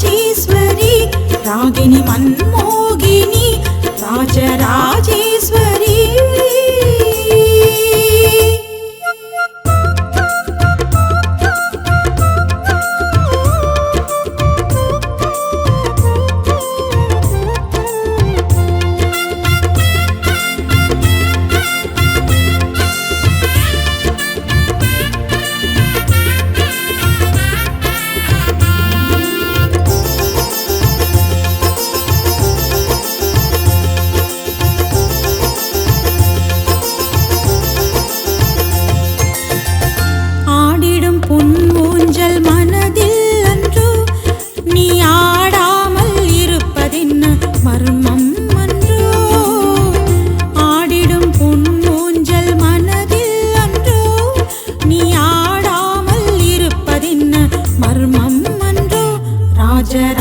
Rajeshwari Ragini మన్మోగిని రాజరా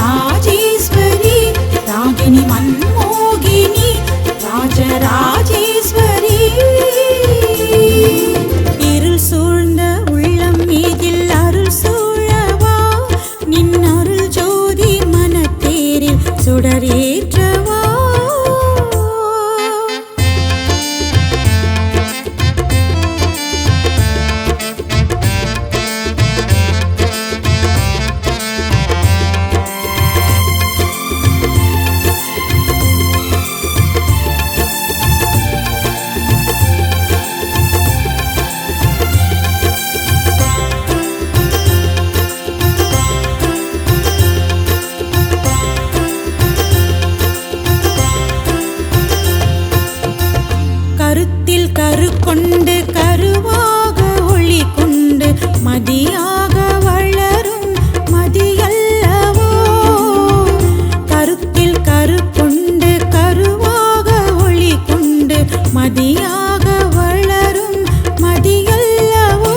Raj is beneath. கொண்டு கருவாக ஒளி கொண்டு மதியாக வளரும் மதியல்லவோ? கருத்தில் கரு கொண்டு கருவாக ஒளி கொண்டு மதியாக வளரும் மதியல்லவோ?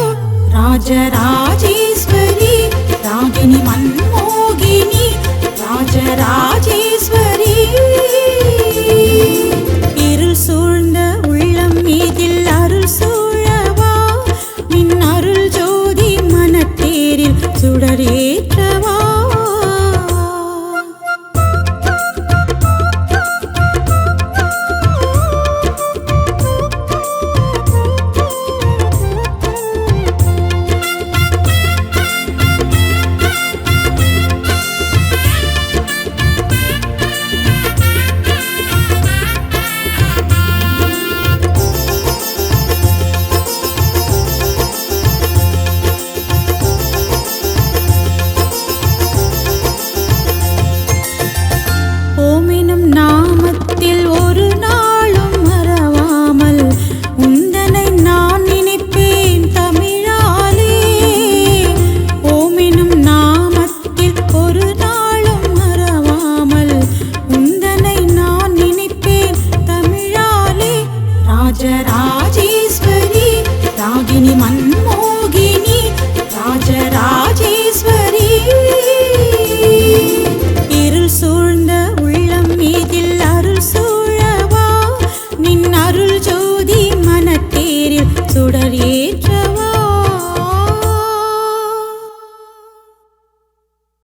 ராஜரா చూడరే